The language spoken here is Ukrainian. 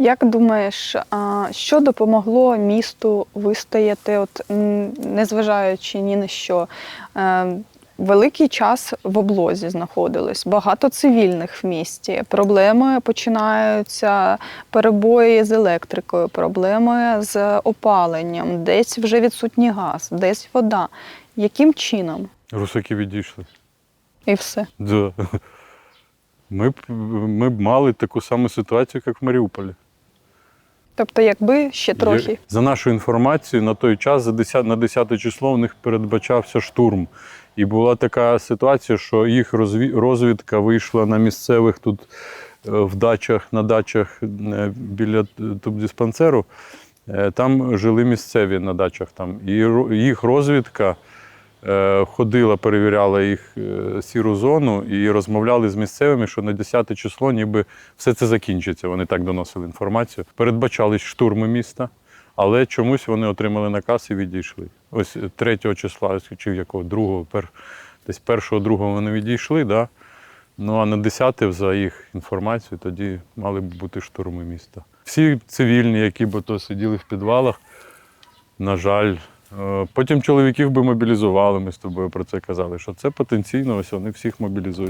Як думаєш, що допомогло місту вистояти, от незважаючи ні на що? Е, Великий час в облозі знаходилось, багато цивільних в місті. Проблеми починаються, перебої з електрикою, проблеми з опаленням, десь вже відсутній газ, десь вода. Яким чином? Русаки відійшли. І все. Да. Ми б, ми б мали таку саму ситуацію, як в Маріуполі. Тобто, якби ще трохи. За нашою інформацією, на той час за 10, на 10 число в них передбачався штурм. І була така ситуація, що їх розві- розвідка вийшла на місцевих тут е, в дачах, на дачах е, біля тубдиспансеру. Е, Там жили місцеві на дачах. Там. І їх розвідка ходила, перевіряла їх е, сіру зону і розмовляли з місцевими, що на 10 число ніби все це закінчиться. Вони так доносили інформацію. Передбачались штурми міста, але чомусь вони отримали наказ і відійшли. Ось 3 числа, чи якого другого, пер, десь першого, другого вони відійшли, да? ну а на 10 за їх інформацією тоді мали б бути штурми міста. Всі цивільні, які б то сиділи в підвалах, на жаль. Е, Потім чоловіків би мобілізували, ми з тобою про це казали, що це потенційно, ось вони всіх мобілізують.